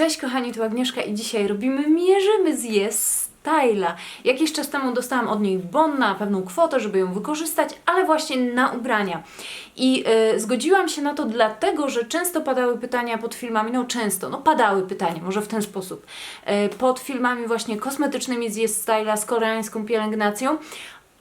Cześć kochani, tu Agnieszka i dzisiaj robimy Mierzymy z Yes Styla. Jakiś czas temu dostałam od niej bon na pewną kwotę, żeby ją wykorzystać, ale właśnie na ubrania. I e, zgodziłam się na to dlatego, że często padały pytania pod filmami, no często, no padały pytania, może w ten sposób, e, pod filmami właśnie kosmetycznymi z Yes Styla, z koreańską pielęgnacją,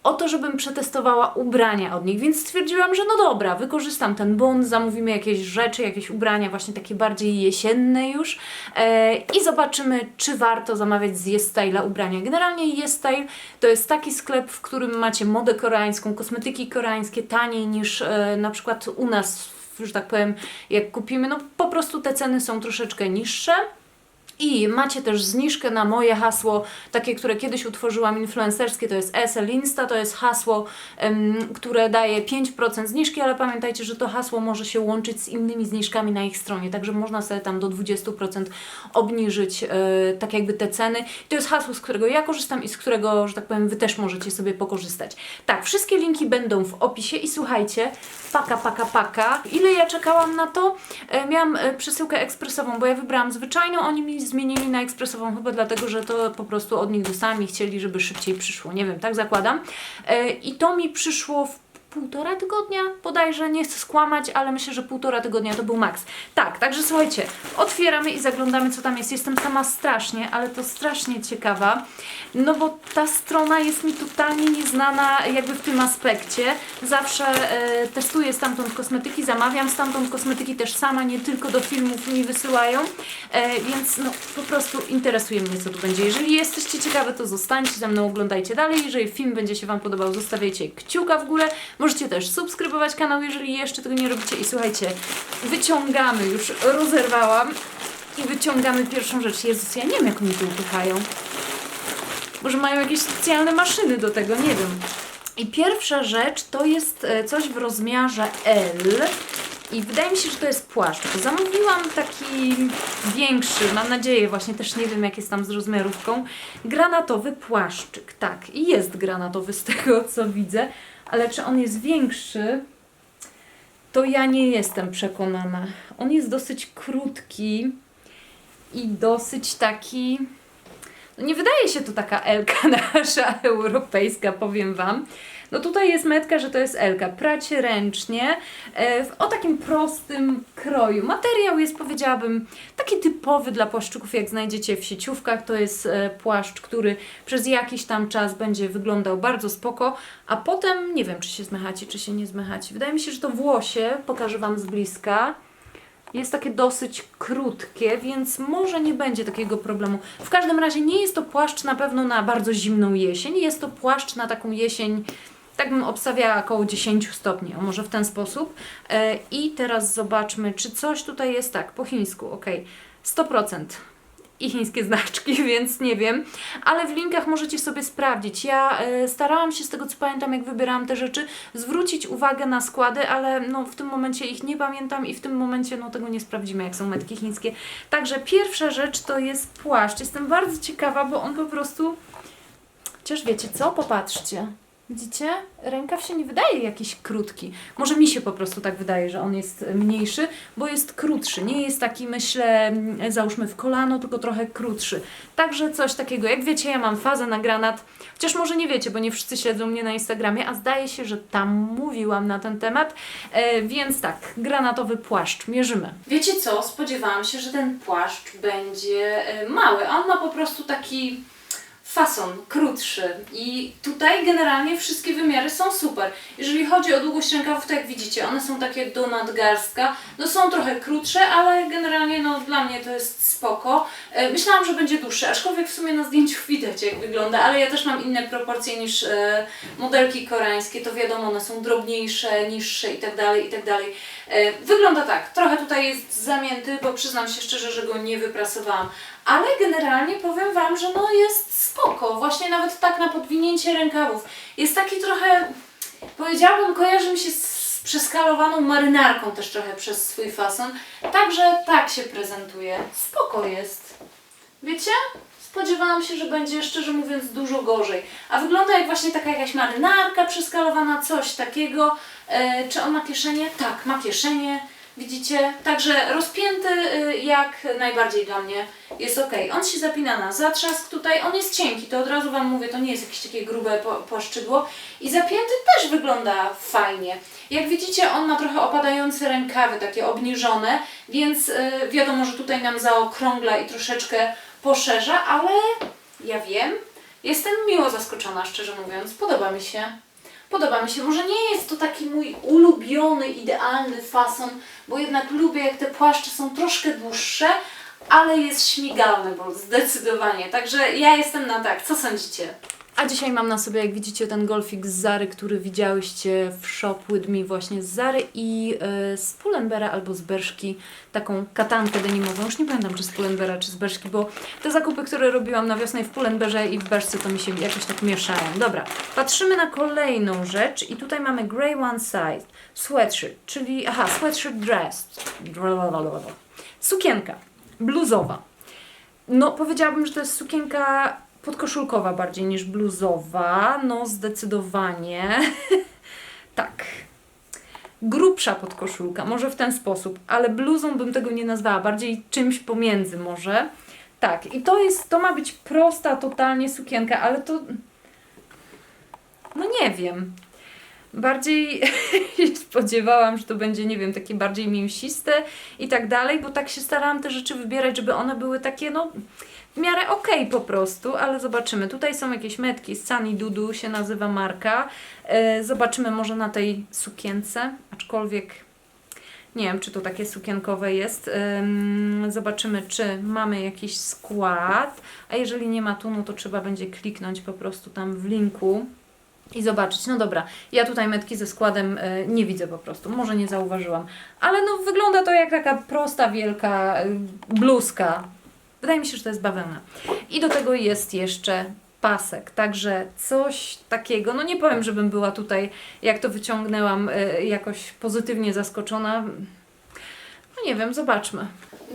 o to, żebym przetestowała ubrania od nich, więc stwierdziłam, że no dobra, wykorzystam ten bon, zamówimy jakieś rzeczy, jakieś ubrania, właśnie takie bardziej jesienne już e, i zobaczymy, czy warto zamawiać z YesStyle ubrania. Generalnie YesStyle to jest taki sklep, w którym macie modę koreańską, kosmetyki koreańskie taniej niż e, na przykład u nas, że tak powiem, jak kupimy, no po prostu te ceny są troszeczkę niższe. I macie też zniżkę na moje hasło, takie, które kiedyś utworzyłam influencerskie, to jest SL Insta, to jest hasło, które daje 5% zniżki, ale pamiętajcie, że to hasło może się łączyć z innymi zniżkami na ich stronie, także można sobie tam do 20% obniżyć e, tak jakby te ceny. To jest hasło, z którego ja korzystam i z którego, że tak powiem, Wy też możecie sobie pokorzystać. Tak, wszystkie linki będą w opisie i słuchajcie, paka, paka, paka. Ile ja czekałam na to? E, miałam e, przesyłkę ekspresową, bo ja wybrałam zwyczajną, oni mi zmienili na ekspresową chyba dlatego, że to po prostu od nich dostałam i chcieli, żeby szybciej przyszło. Nie wiem, tak zakładam. E, I to mi przyszło w półtora tygodnia bodajże, nie chcę skłamać, ale myślę, że półtora tygodnia to był maks. Tak, także słuchajcie, otwieramy i zaglądamy co tam jest. Jestem sama strasznie, ale to strasznie ciekawa, no bo ta strona jest mi totalnie nieznana jakby w tym aspekcie. Zawsze e, testuję stamtąd kosmetyki, zamawiam stamtąd kosmetyki też sama, nie tylko do filmów mi wysyłają, e, więc no po prostu interesuje mnie co tu będzie. Jeżeli jesteście ciekawe, to zostańcie ze mną, oglądajcie dalej. Jeżeli film będzie się Wam podobał, zostawiajcie kciuka w górę. Możecie też subskrybować kanał, jeżeli jeszcze tego nie robicie. I słuchajcie, wyciągamy, już rozerwałam i wyciągamy pierwszą rzecz. Jezus, ja nie wiem jak oni tu upychają. Może mają jakieś specjalne maszyny do tego, nie wiem. I pierwsza rzecz to jest e, coś w rozmiarze L. I wydaje mi się, że to jest płaszcz. Zamówiłam taki większy, mam nadzieję, właśnie też nie wiem jak jest tam z rozmiarówką. Granatowy płaszczyk, tak. I jest granatowy z tego co widzę, ale czy on jest większy? To ja nie jestem przekonana. On jest dosyć krótki i dosyć taki. No nie wydaje się to taka Elka nasza europejska, powiem Wam. No tutaj jest metka, że to jest Elka. Pracie ręcznie, e, w, o takim prostym kroju. Materiał jest, powiedziałabym, taki typowy dla płaszczyków, jak znajdziecie w sieciówkach. To jest e, płaszcz, który przez jakiś tam czas będzie wyglądał bardzo spoko, a potem nie wiem, czy się zmechaci, czy się nie zmechaci. Wydaje mi się, że to włosie, pokażę Wam z bliska. Jest takie dosyć krótkie, więc może nie będzie takiego problemu. W każdym razie nie jest to płaszcz na pewno na bardzo zimną jesień. Jest to płaszcz na taką jesień, tak bym obstawiała około 10 stopni, o może w ten sposób. E, I teraz zobaczmy, czy coś tutaj jest tak, po chińsku, ok, 100% i chińskie znaczki, więc nie wiem, ale w linkach możecie sobie sprawdzić. Ja e, starałam się z tego co pamiętam, jak wybierałam te rzeczy, zwrócić uwagę na składy, ale no, w tym momencie ich nie pamiętam i w tym momencie no, tego nie sprawdzimy, jak są metki chińskie. Także pierwsza rzecz to jest płaszcz. Jestem bardzo ciekawa, bo on po prostu. Chociaż wiecie co? Popatrzcie. Widzicie? Rękaw się nie wydaje jakiś krótki. Może mi się po prostu tak wydaje, że on jest mniejszy, bo jest krótszy. Nie jest taki, myślę, mm, załóżmy w kolano, tylko trochę krótszy. Także coś takiego. Jak wiecie, ja mam fazę na granat. Chociaż może nie wiecie, bo nie wszyscy śledzą mnie na Instagramie, a zdaje się, że tam mówiłam na ten temat. E, więc tak, granatowy płaszcz. Mierzymy. Wiecie co? Spodziewałam się, że ten płaszcz będzie e, mały, on ma po prostu taki fason krótszy i tutaj generalnie wszystkie wymiary są super. Jeżeli chodzi o długość rękawów, to jak widzicie, one są takie do nadgarstka, no są trochę krótsze, ale generalnie no dla mnie to jest spoko. E, Myślałam, że będzie dłuższe, aczkolwiek w sumie na zdjęciu widać jak wygląda, ale ja też mam inne proporcje niż e, modelki koreańskie, to wiadomo, one są drobniejsze, niższe i tak dalej, i tak dalej. E, Wygląda tak, trochę tutaj jest zamięty, bo przyznam się szczerze, że go nie wyprasowałam, ale generalnie powiem Wam, że no jest spoko, właśnie nawet tak na podwinięcie rękawów. Jest taki trochę, powiedziałabym, kojarzy mi się z przeskalowaną marynarką też trochę przez swój fason, także tak się prezentuje. Spoko jest. Wiecie? Spodziewałam się, że będzie, szczerze mówiąc, dużo gorzej. A wygląda jak właśnie taka jakaś marynarka przeskalowana, coś takiego. E, czy on ma kieszenie? Tak, ma kieszenie. Widzicie? Także rozpięty y, jak najbardziej dla mnie jest ok. On się zapina na zatrzask tutaj, on jest cienki, to od razu Wam mówię, to nie jest jakieś takie grube po-. I zapięty też wygląda fajnie. Jak widzicie, on ma trochę opadające rękawy, takie obniżone, więc y, wiadomo, że tutaj nam zaokrągla i troszeczkę poszerza, ale ja wiem, jestem miło zaskoczona, szczerze mówiąc. Podoba mi się. Podoba mi się. Może nie jest to taki mój ulubiony, idealny fason, bo jednak lubię, jak te płaszcze są troszkę dłuższe, ale jest śmigalny, bo zdecydowanie. Także ja jestem na tak. Co sądzicie? A dzisiaj mam na sobie, jak widzicie, ten golfik z Zary, który widziałyście w Shop With Me właśnie z Zary i e, z Pull&Beara albo z Berszki, taką katankę denimową. Już nie pamiętam, czy z Pull&Beara, czy z Berszki, bo te zakupy, które robiłam na wiosnę w Pull&Bearze i w Berszce, to mi się jakoś tak mieszają. Dobra, patrzymy na kolejną rzecz i tutaj mamy Grey One Size Sweatshirt, czyli, aha, sweatshirt dress. Sukienka bluzowa. No, powiedziałabym, że to jest sukienka podkoszulkowa bardziej niż bluzowa. No, zdecydowanie. tak. Grubsza podkoszulka, może w ten sposób, ale bluzą bym tego nie nazwała, bardziej czymś pomiędzy może. Tak, i to jest, to ma być prosta totalnie sukienka, ale to. No nie wiem. Bardziej spodziewałam, że to będzie, nie wiem, takie bardziej mięsiste i tak dalej, bo tak się starałam te rzeczy wybierać, żeby one były takie, no, w miarę okej po prostu, ale zobaczymy. Tutaj są jakieś metki, Sunny Dudu się nazywa marka. E, zobaczymy może na tej sukience, aczkolwiek nie wiem, czy to takie sukienkowe jest. Ym, zobaczymy, czy mamy jakiś skład, a jeżeli nie ma tu, no to trzeba będzie kliknąć po prostu tam w linku i zobaczyć. No dobra, ja tutaj metki ze składem y, nie widzę po prostu, może nie zauważyłam, ale no wygląda to jak taka prosta, wielka y, bluzka. Wydaje mi się, że to jest bawełna. I do tego jest jeszcze pasek, także coś takiego, no nie powiem, żebym była tutaj, jak to wyciągnęłam, y, jakoś pozytywnie zaskoczona. No nie wiem, zobaczmy.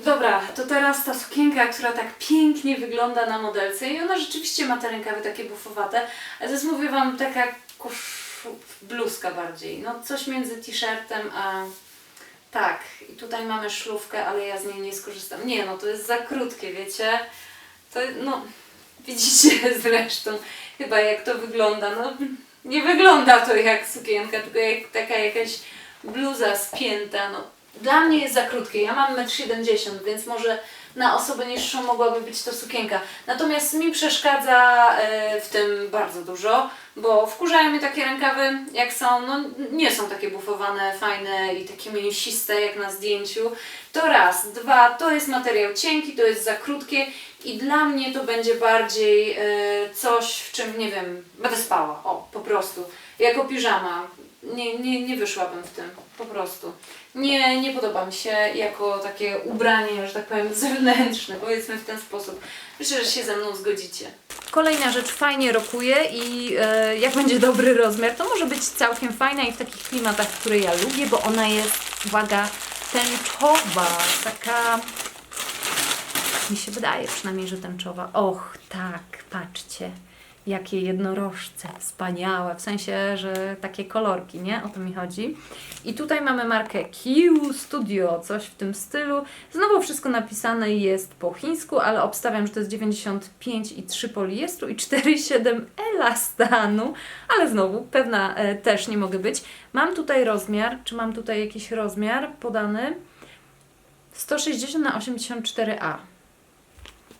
Dobra, to teraz ta sukienka, która tak pięknie wygląda na modelce i ona rzeczywiście ma te rękawy takie bufowate, ale mówię Wam, taka koszu... bluzka bardziej, no coś między t-shirtem a... Tak, i tutaj mamy szlówkę, ale ja z niej nie skorzystam. Nie, no to jest za krótkie, wiecie? To, no, widzicie zresztą chyba jak to wygląda, no nie wygląda to jak sukienka, tylko jak taka jakaś bluza spięta, no dla mnie jest za krótkie. Ja mam 1,70 m, więc może na osobę niższą mogłaby być to sukienka. Natomiast mi przeszkadza e, w tym bardzo dużo, bo wkurzają mnie takie rękawy, jak są, no nie są takie bufowane, fajne i takie mięsiste jak na zdjęciu. To raz. Dwa, to jest materiał cienki, to jest za krótkie i dla mnie to będzie bardziej e, coś, w czym, nie wiem, będę spała. O, po prostu. Jako piżama. Nie, nie, nie wyszłabym w tym, po prostu. Nie, nie podoba mi się jako takie ubranie, że tak powiem, zewnętrzne, powiedzmy w ten sposób. Myślę, że się ze mną zgodzicie. Kolejna rzecz fajnie rokuje i e, jak będzie dobry rozmiar, to może być całkiem fajna i w takich klimatach, które ja lubię, bo ona jest, uwaga, tęczowa, taka mi się wydaje przynajmniej, że tęczowa. Och, tak, patrzcie. Jakie jednorożce, wspaniałe, w sensie, że takie kolorki, nie? O to mi chodzi. I tutaj mamy markę Q Studio, coś w tym stylu. Znowu wszystko napisane jest po chińsku, ale obstawiam, że to jest 95,3 poliestru i 4,7 elastanu, ale znowu pewna e, też nie mogę być. Mam tutaj rozmiar, czy mam tutaj jakiś rozmiar podany? 160 na 84A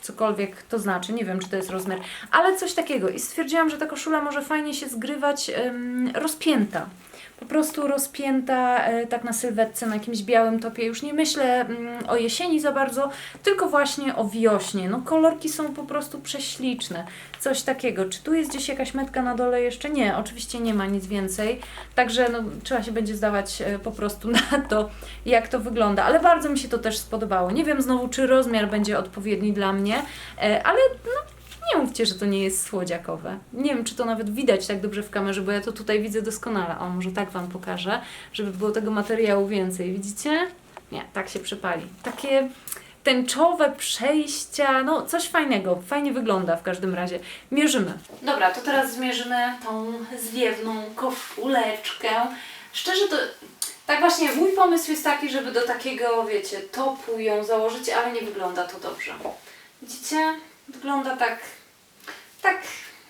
cokolwiek to znaczy, nie wiem czy to jest rozmiar, ale coś takiego. I stwierdziłam, że ta koszula może fajnie się zgrywać em, rozpięta. Po prostu rozpięta e, tak na sylwetce, na jakimś białym topie. Już nie myślę mm, o jesieni za bardzo, tylko właśnie o wiośnie. No kolorki są po prostu prześliczne. Coś takiego. Czy tu jest gdzieś jakaś metka na dole jeszcze? Nie, oczywiście nie ma nic więcej. Także no, trzeba się będzie zdawać e, po prostu na to, jak to wygląda. Ale bardzo mi się to też spodobało. Nie wiem znowu, czy rozmiar będzie odpowiedni dla mnie, e, ale no, nie mówcie, że to nie jest słodziakowe. Nie wiem, czy to nawet widać tak dobrze w kamerze, bo ja to tutaj widzę doskonale. O, może tak Wam pokażę, żeby było tego materiału więcej. Widzicie? Nie, tak się przypali. Takie tęczowe przejścia, no coś fajnego, fajnie wygląda w każdym razie. Mierzymy. Dobra, to teraz zmierzymy tą zwiewną koszuleczkę. Szczerze to Tak właśnie, mój pomysł jest taki, żeby do takiego, wiecie, topu ją założyć, ale nie wygląda to dobrze. Widzicie? Wygląda tak, tak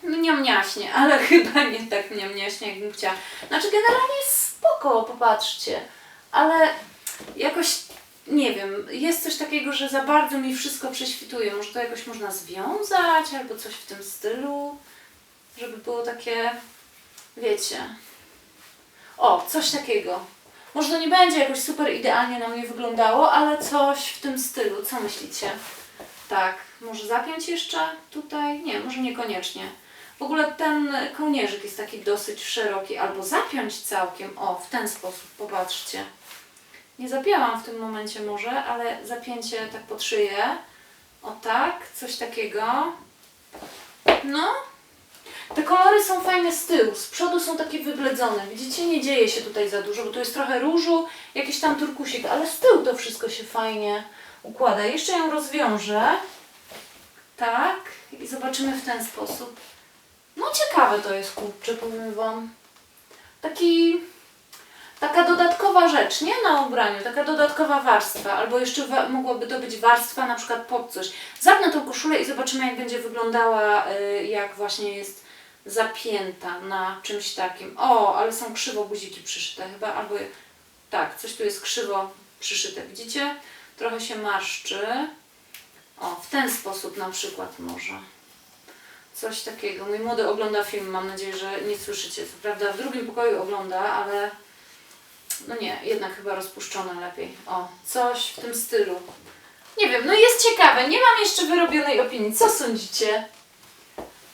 mniamniaśnie, ale chyba nie tak mniamniaśnie, jakbym chciała. Znaczy generalnie jest spoko, popatrzcie, ale jakoś, nie wiem, jest coś takiego, że za bardzo mi wszystko prześwituje. Może to jakoś można związać, albo coś w tym stylu, żeby było takie, wiecie, o, coś takiego. Może to nie będzie jakoś super idealnie na mnie wyglądało, ale coś w tym stylu. Co myślicie? Tak, może zapiąć jeszcze tutaj? Nie, może niekoniecznie. W ogóle ten kołnierzyk jest taki dosyć szeroki, albo zapiąć całkiem. O, w ten sposób, popatrzcie. Nie zapięłam w tym momencie może, ale zapięcie tak pod szyję. O tak, coś takiego. No, te kolory są fajne z tyłu, z przodu są takie wybledzone. Widzicie, nie dzieje się tutaj za dużo, bo tu jest trochę różu, jakiś tam turkusik, ale z tyłu to wszystko się fajnie układa. Jeszcze ją rozwiążę. Tak, i zobaczymy w ten sposób. No ciekawe to jest, kurczę, powiem Wam. Taki, taka dodatkowa rzecz, nie na ubraniu, taka dodatkowa warstwa, albo jeszcze wa- mogłaby to być warstwa na przykład pod coś. Zapnę tą koszulę i zobaczymy jak będzie wyglądała, y, jak właśnie jest zapięta na czymś takim. O, ale są krzywo guziki przyszyte chyba, albo tak, coś tu jest krzywo przyszyte, widzicie? Trochę się marszczy. O, w ten sposób na przykład może. Coś takiego. Mój młody ogląda film, mam nadzieję, że nie słyszycie. Co prawda w drugim pokoju ogląda, ale no nie, jednak chyba rozpuszczone lepiej. O, coś w tym stylu. Nie wiem, no jest ciekawe. Nie mam jeszcze wyrobionej opinii. Co sądzicie?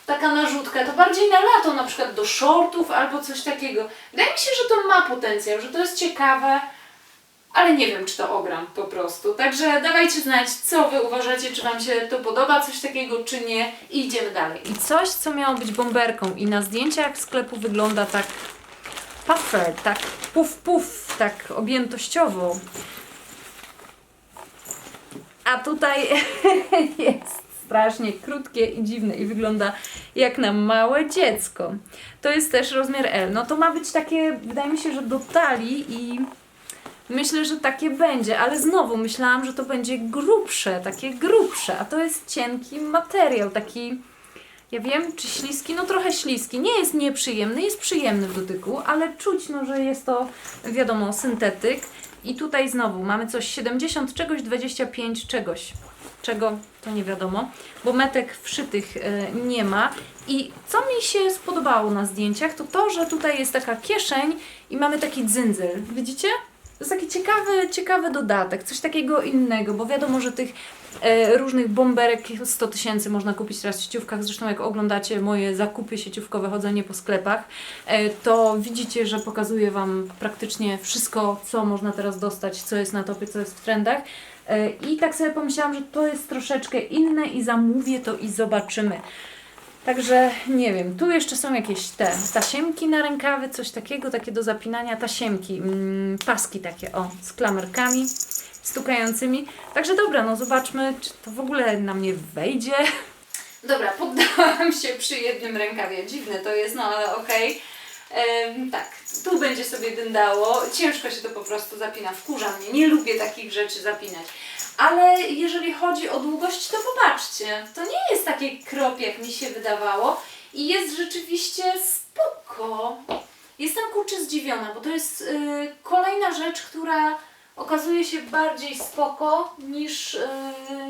Taka narzutka, to bardziej na lato, na przykład do shortów albo coś takiego. Wydaje mi się, że to ma potencjał, że to jest ciekawe, ale nie wiem, czy to ogram po prostu. Także dawajcie znać, co Wy uważacie, czy Wam się to podoba, coś takiego, czy nie i idziemy dalej. I coś, co miało być bomberką i na zdjęciach sklepu wygląda tak puffer, tak puf puf, tak objętościowo. A tutaj jest strasznie krótkie i dziwne i wygląda jak na małe dziecko. To jest też rozmiar L. No to ma być takie, wydaje mi się, że do talii i myślę, że takie będzie, ale znowu myślałam, że to będzie grubsze, takie grubsze, a to jest cienki materiał, taki ja wiem, czy śliski, no trochę śliski. Nie jest nieprzyjemny, jest przyjemny w dotyku, ale czuć, no, że jest to, wiadomo, syntetyk. I tutaj znowu mamy coś 70 czegoś, 25 czegoś. Czego to nie wiadomo, bo metek wszytych e, nie ma. I co mi się spodobało na zdjęciach, to to, że tutaj jest taka kieszeń i mamy taki dzyndzel. Widzicie? Ciekawy, ciekawy dodatek, coś takiego innego, bo wiadomo, że tych e, różnych bomberek 100 tysięcy można kupić teraz w sieciówkach. Zresztą jak oglądacie moje zakupy sieciówkowe, chodzenie po sklepach, e, to widzicie, że pokazuję Wam praktycznie wszystko, co można teraz dostać, co jest na topie, co jest w trendach. E, I tak sobie pomyślałam, że to jest troszeczkę inne i zamówię to i zobaczymy. Także nie wiem, tu jeszcze są jakieś te tasiemki na rękawy, coś takiego, takie do zapinania, tasiemki, mm, paski takie, o, z klamerkami stukającymi. Także dobra, no zobaczmy, czy to w ogóle na mnie wejdzie. Dobra, poddałam się przy jednym rękawie. Dziwne to jest, no ale okej. Em, tak, tu będzie sobie dyndało. Ciężko się to po prostu zapina. Wkurza mnie. Nie lubię takich rzeczy zapinać. Ale jeżeli chodzi o długość, to popatrzcie. To nie jest takie krop, jak mi się wydawało. I jest rzeczywiście spoko. Jestem kurczę zdziwiona, bo to jest y, kolejna rzecz, która okazuje się bardziej spoko niż, y,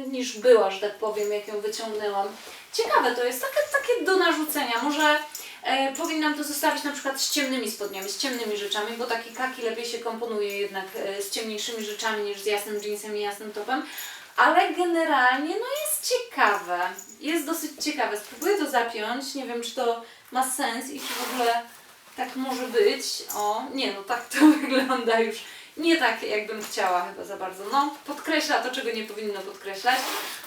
niż była, że tak powiem, jak ją wyciągnęłam. Ciekawe to jest, takie, takie do narzucenia. Może e, powinnam to zostawić na przykład z ciemnymi spodniami, z ciemnymi rzeczami, bo taki kaki lepiej się komponuje jednak e, z ciemniejszymi rzeczami niż z jasnym jeansem i jasnym topem. Ale generalnie no jest ciekawe. Jest dosyć ciekawe. Spróbuję to zapiąć. Nie wiem, czy to ma sens i czy w ogóle tak może być. O, nie, no tak to wygląda już. Nie tak, jakbym chciała chyba za bardzo. No, podkreśla to, czego nie powinno podkreślać,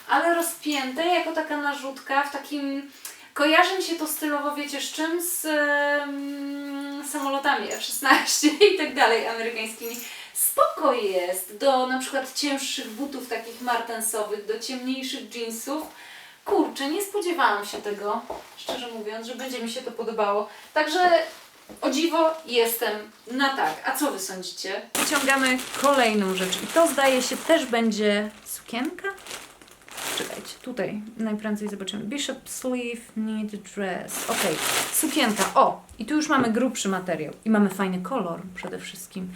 ale rozpięte jako taka narzutka w takim. Kojarzy mi się to stylowo, wiecie, z czym? Z em, samolotami F-16 i tak dalej, amerykańskimi. Spoko jest do na przykład cięższych butów takich martensowych, do ciemniejszych jeansów. Kurczę, nie spodziewałam się tego, szczerze mówiąc, że będzie mi się to podobało. Także O dziwo, jestem na tak. A co wy sądzicie? Wyciągamy kolejną rzecz i to zdaje się też będzie sukienka? Tutaj najprędzej zobaczymy. Bishop sleeve knit dress. Ok, sukienka. O, i tu już mamy grubszy materiał. I mamy fajny kolor przede wszystkim.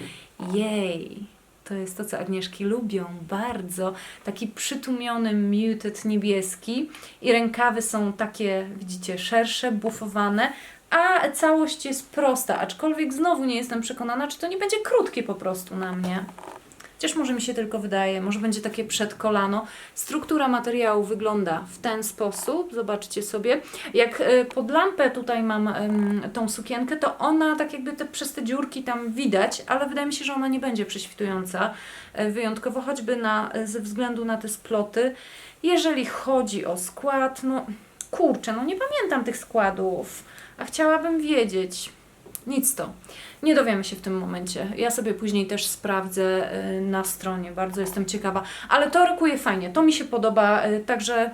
Jej, to jest to, co Agnieszki lubią bardzo. Taki przytłumiony, muted niebieski. I rękawy są takie, widzicie, szersze, bufowane. A całość jest prosta, aczkolwiek znowu nie jestem przekonana, czy to nie będzie krótkie po prostu na mnie. Chociaż może mi się tylko wydaje, może będzie takie przed kolano. Struktura materiału wygląda w ten sposób, zobaczcie sobie. Jak e, pod lampę tutaj mam tą sukienkę, to ona tak jakby te, przez te dziurki tam widać, ale wydaje mi się, że ona nie będzie prześwitująca e, wyjątkowo, choćby na, e, ze względu na te sploty. Jeżeli chodzi o skład, no kurczę, no nie pamiętam tych składów, a chciałabym wiedzieć. Nic to. Nie dowiemy się w tym momencie. Ja sobie później też sprawdzę y, na stronie. Bardzo jestem ciekawa. Ale to rokuje fajnie. To mi się podoba. y, Także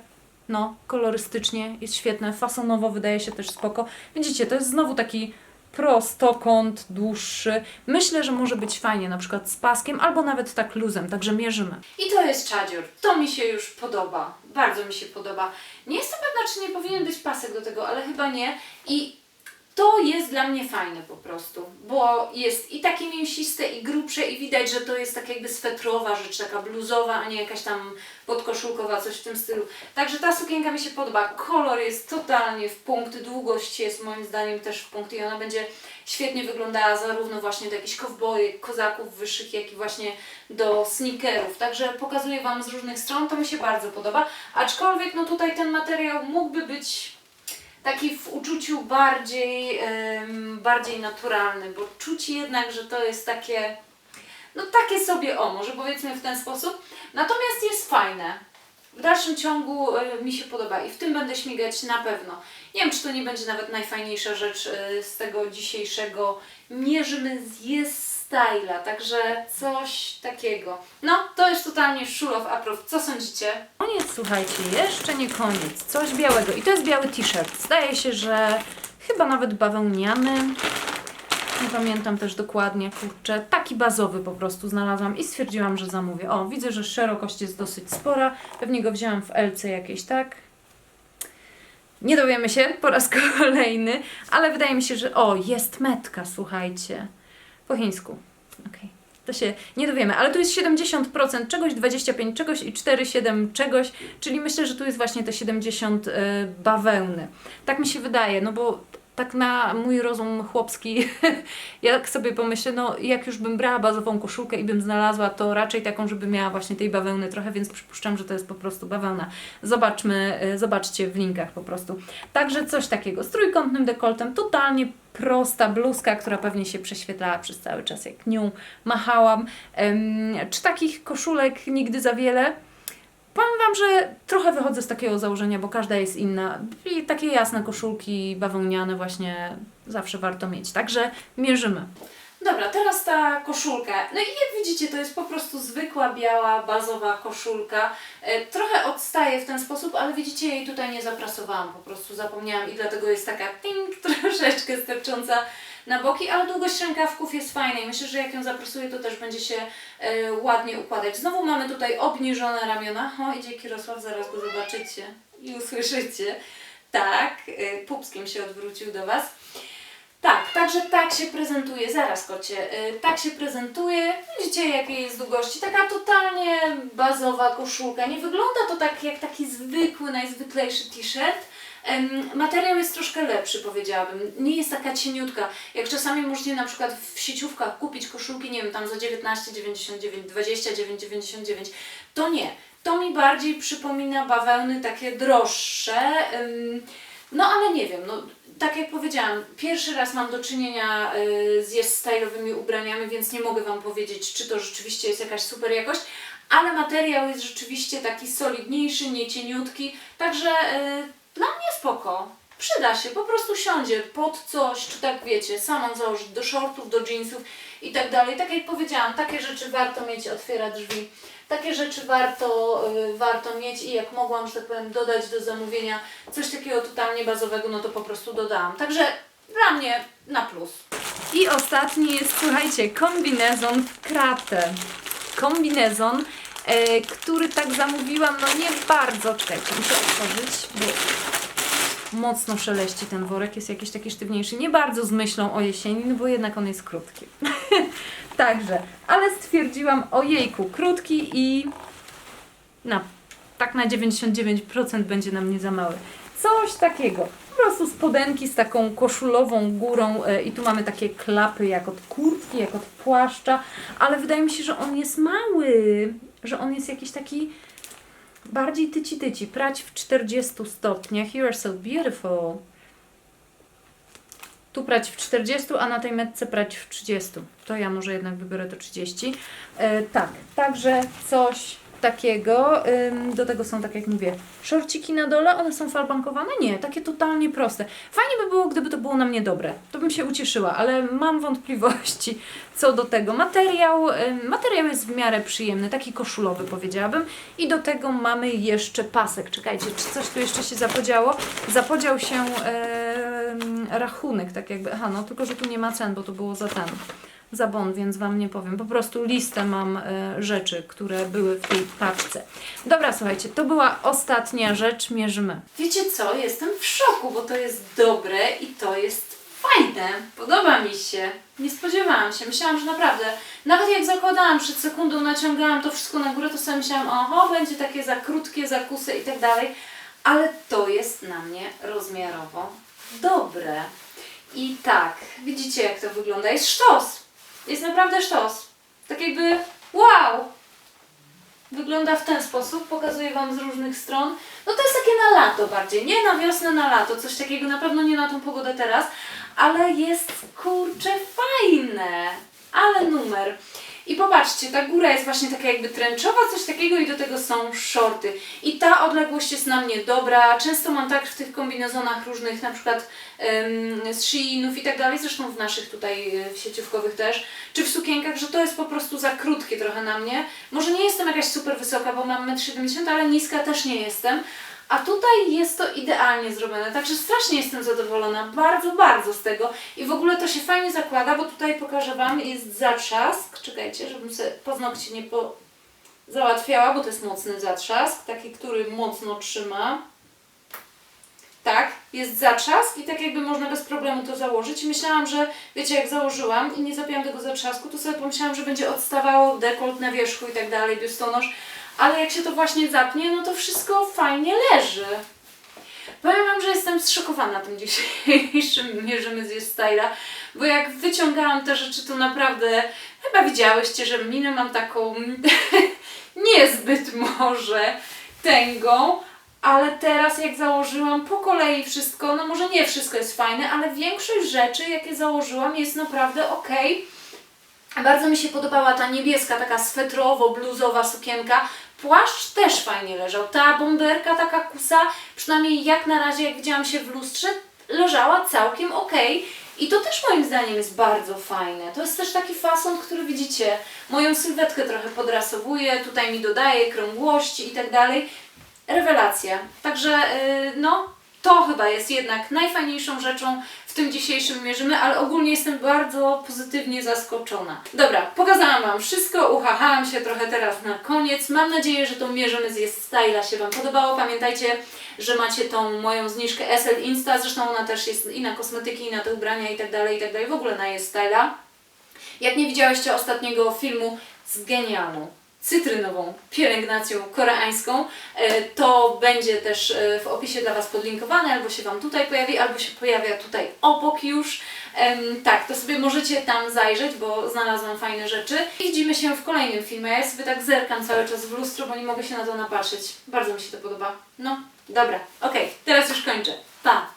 no, kolorystycznie jest świetne. Fasonowo wydaje się też spoko. Widzicie, to jest znowu taki prostokąt, dłuższy. Myślę, że może być fajnie, na przykład z paskiem, albo nawet tak luzem, także mierzymy. I to jest czadzior. To mi się już podoba. Bardzo mi się podoba. Nie jestem pewna, czy nie powinien być pasek do tego, ale chyba nie. I to jest dla mnie fajne po prostu, bo jest i takie mięsiste, i grubsze, i widać, że to jest tak jakby swetrowa rzecz, taka bluzowa, a nie jakaś tam podkoszulkowa, coś w tym stylu. Także ta sukienka mi się podoba. Kolor jest totalnie w punkt, długość jest moim zdaniem też w punkt i ona będzie świetnie wyglądała zarówno właśnie do jakichś kowbojek, kozaków wyższych, jak i właśnie do sneakerów. Także pokazuję Wam z różnych stron, to mi się bardzo podoba. Aczkolwiek no tutaj ten materiał mógłby być taki w uczuciu bardziej, bardziej naturalny, bo czuć jednak, że to jest takie, no takie sobie o, może powiedzmy w ten sposób. Natomiast jest fajne. W dalszym ciągu e, mi się podoba i w tym będę śmigać na pewno. Nie wiem, czy to nie będzie nawet najfajniejsza rzecz e, z tego dzisiejszego Mierzymy z Jest Także coś takiego. No, to jest totalnie full of. Co sądzicie? Koniec, słuchajcie, jeszcze nie koniec. Coś białego i to jest biały t-shirt. Zdaje się, że chyba nawet bawełniany. Nie pamiętam też dokładnie, kurczę, taki bazowy po prostu znalazłam i stwierdziłam, że zamówię. O, widzę, że szerokość jest dosyć spora. Pewnie go wzięłam w LC jakiejś, tak? Nie dowiemy się po raz kolejny, ale wydaje mi się, że o, jest metka, słuchajcie. Po chińsku. Okej. To się nie dowiemy, ale tu jest 70% czegoś, 25 czegoś i 4,7 czegoś, czyli myślę, że tu jest właśnie te 70 y, bawełny. Tak mi się wydaje, no bo tak na mój rozum chłopski, jak sobie pomyślę, no jak już bym brała bazową koszulkę i bym znalazła, to raczej taką, żeby miała właśnie tej bawełny trochę, więc przypuszczam, że to jest po prostu bawełna. Zobaczmy, y, zobaczcie w linkach po prostu. Także coś takiego, z trójkątnym dekoltem, totalnie prosta bluzka, która pewnie się prześwietlała przez cały czas, jak nią machałam. Czy takich koszulek nigdy za wiele? Powiem Wam, że trochę wychodzę z takiego założenia, bo każda jest inna. I takie jasne koszulki bawełniane właśnie zawsze warto mieć. Także mierzymy. Dobra, teraz ta koszulka. No i jak widzicie, to jest po prostu zwykła, biała, bazowa koszulka. E, trochę odstaje w ten sposób, ale widzicie, jej tutaj nie zaprasowałam, po prostu zapomniałam i dlatego jest taka ping, troszeczkę stercząca na boki, ale długość rękawków jest fajna i myślę, że jak ją zaprasuję, to też będzie się e, ładnie układać. Znowu mamy tutaj obniżone ramiona. O, idzie Kirosław, zaraz go zobaczycie i usłyszycie. Tak, e, pupskiem się odwrócił do Was. Tak, także tak się prezentuje, zaraz kocie, y, tak się prezentuje, widzicie jakiej jest długości, taka totalnie bazowa koszulka, nie wygląda to tak jak taki zwykły, najzwyklejszy t-shirt, Materiał jest troszkę lepszy, powiedziałabym. Nie jest taka cieniutka. Jak czasami możecie na przykład w sieciówkach kupić koszulki, nie wiem, tam za 19,99, 29,99, to nie. To mi bardziej przypomina bawełny takie droższe. No ale nie wiem, no tak jak powiedziałam, pierwszy raz mam do czynienia y, z jest style'owymi ubraniami, więc nie mogę Wam powiedzieć, czy to rzeczywiście jest jakaś super jakość, ale materiał jest rzeczywiście taki solidniejszy, nie cieniutki, także y, dla mnie spoko. Przyda się, po prostu siądzie pod coś, czy tak wiecie, samą założyć do shortów, do jeansów i tak dalej. Tak jak powiedziałam, takie rzeczy warto mieć, otwiera drzwi. Takie rzeczy warto, y, warto mieć i jak mogłam, że tak powiem, dodać do zamówienia coś takiego totalnie bazowego, no to po prostu dodałam. Także Dla mnie na plus. I ostatni jest, słuchajcie, kombinezon w kratę. Kombinezon, który tak zamówiłam, no nie bardzo. Czekajcie, muszę otworzyć, bo mocno szeleści ten worek, jest jakiś taki sztywniejszy. Nie bardzo z myślą o jesieni, no bo jednak on jest krótki. Także, ale stwierdziłam, ojejku, krótki i na, tak na 99% będzie na mnie za mały. Coś takiego. Po prostu spodenki z taką koszulową górą e, i tu mamy takie klapy jak od kurtki, jak od płaszcza, ale wydaje mi się, że on jest mały, że on jest jakiś taki bardziej tyci tyci. Prać w 40 stopniach. You are so beautiful. Tu prać w 40, a na tej metce prać w 30. To ja może jednak wybiorę to 30. E, tak, także coś takiego. Do tego są, tak jak mówię, szorciki na dole. One są falbankowane? Nie, takie totalnie proste. Fajnie by było, gdyby to było na mnie dobre. To bym się ucieszyła, ale mam wątpliwości co do tego. Materiał, materiał jest w miarę przyjemny, taki koszulowy powiedziałabym. I do tego mamy jeszcze pasek. Czekajcie, czy coś tu jeszcze się zapodziało? Zapodział się rachunek, tak jakby. Aha, no tylko, że tu nie ma cen, bo to było za ten za więc Wam nie powiem. Po prostu listę mam e, rzeczy, które były w tej paczce. Dobra, słuchajcie, to była ostatnia rzecz, mierzymy. Wiecie co? Jestem w szoku, bo to jest dobre i to jest fajne. Podoba mi się. Nie spodziewałam się. Myślałam, że naprawdę, nawet jak zakładałam przed sekundą, naciągałam to wszystko na górę, to sobie myślałam, oho, będzie takie za krótkie zakusy i tak dalej. Ale to jest na mnie rozmiarowo dobre. I tak, widzicie jak to wygląda. Jest sztos. Jest naprawdę sztos. Tak jakby wow! Wygląda w ten sposób, pokazuję Wam z różnych stron. No to jest takie na lato bardziej, nie na wiosnę, na lato, coś takiego, na pewno nie na tą pogodę teraz, ale jest kurczę fajne, ale numer. I popatrzcie, ta góra jest właśnie taka jakby tręczowa, coś takiego i do tego są shorty. I ta odległość jest na mnie dobra. Często mam tak w tych kombinezonach różnych, na przykład em, z Sheinów i tak dalej, zresztą w naszych tutaj e, w sieciówkowych też, czy w sukienkach, że to jest po prostu za krótkie trochę na mnie. Może nie jestem jakaś super wysoka, bo mam 1,70 m, ale niska też nie jestem. A tutaj jest to idealnie zrobione, także strasznie jestem zadowolona, bardzo, bardzo z tego. I w ogóle to się fajnie zakłada, bo tutaj pokażę Wam, jest zatrzask. Czekajcie, żebym sobie paznokcie nie po... załatwiała, bo to jest mocny zatrzask, taki, który mocno trzyma. Tak, jest zatrzask i tak jakby można bez problemu to założyć. Myślałam, że wiecie, jak założyłam i nie zapiłam tego zatrzasku, to sobie pomyślałam, że będzie odstawało dekolt na wierzchu i tak dalej, biustonosz. Ale jak się to właśnie zapnie, no to wszystko fajnie leży. Powiem Wam, że jestem zszokowana tym dzisiejszym mierzymy z Styla, bo jak wyciągałam te rzeczy, to naprawdę chyba widziałyście, że minę mam taką niezbyt może tęgą, ale teraz jak założyłam po kolei wszystko, no może nie wszystko jest fajne, ale większość rzeczy, jakie założyłam jest naprawdę ok. Bardzo mi się podobała ta niebieska, taka swetrowo-bluzowa sukienka. Płaszcz też fajnie leżał. Ta bomberka, taka kusa, przynajmniej jak na razie, jak widziałam się w lustrze, leżała całkiem ok. I to też moim zdaniem jest bardzo fajne. To jest też taki fason, który widzicie, moją sylwetkę trochę podrasowuje, tutaj mi dodaje krągłości i tak dalej. Rewelacja. Także yy, no, to chyba jest jednak najfajniejszą rzeczą w tym dzisiejszym mierzymy, ale ogólnie jestem bardzo pozytywnie zaskoczona. Dobra, pokazałam Wam wszystko, uchachałam się trochę teraz na koniec. Mam nadzieję, że to mierzymy z Jest Styla się Wam podobało. Pamiętajcie, że macie tą moją zniżkę SL Insta, zresztą ona też jest i na kosmetyki, i na te ubrania i tak dalej, i tak dalej, w ogóle na Jest Styla. Jak nie widziałyście ostatniego filmu z genialną, cytrynową pielęgnacją koreańską, e, to będzie też e, w opisie dla Was podlinkowane, albo się Wam tutaj pojawi, albo się pojawia tutaj obok już. Tak, to sobie możecie tam zajrzeć, bo znalazłam fajne rzeczy. I widzimy się w kolejnym filmie. Ja sobie tak zerkam cały czas w lustro, bo nie mogę się na to napatrzeć. Bardzo mi się to podoba. No, dobra, okej, teraz już kończę. Pa!